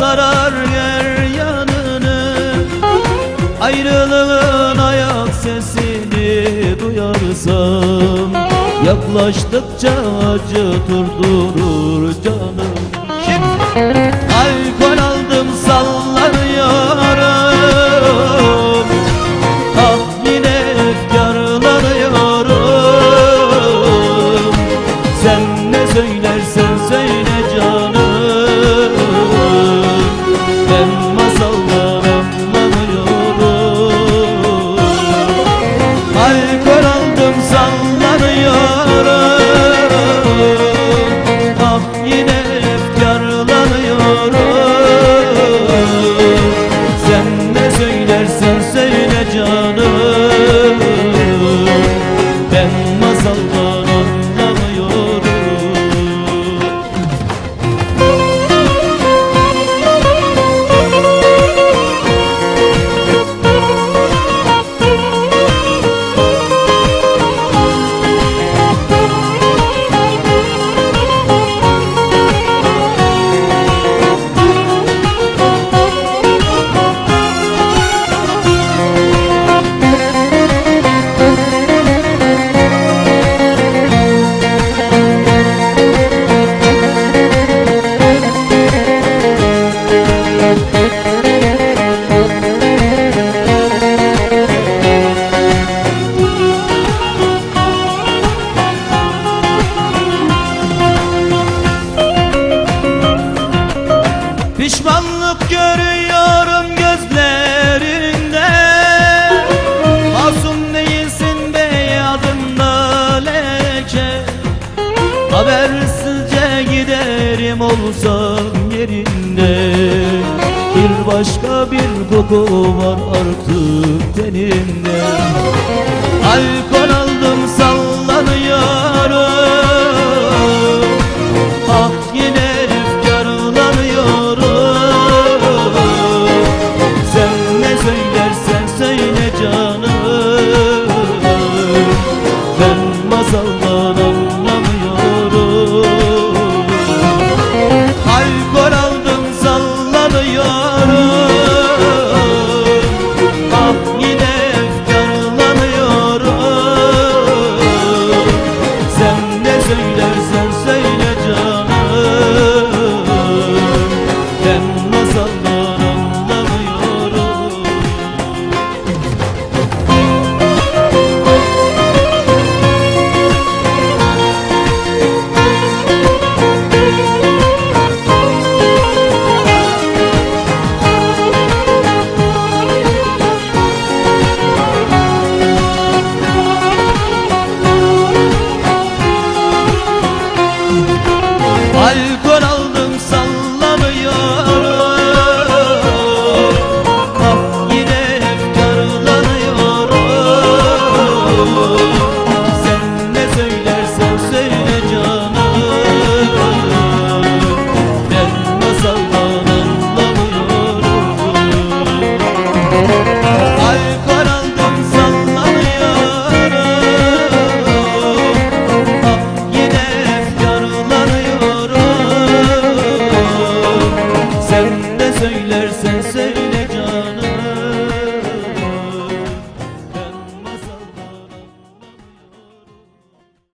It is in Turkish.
sarar yer yanını. Ayrılığın ayak sesini duyarsam Yaklaştıkça acı durdurur canım Şimdi Alkol aldım sallanıyorum Tahmin efkarlanıyorum Sen ne söyle Habersizce giderim olsam yerinde? Bir başka bir koku var artık tenimde Alkol aldım sallanıyorum. Ah yine efkarlanıyorum Sen ne söylersen söyle canım. Ben masaldan söylersen söyle.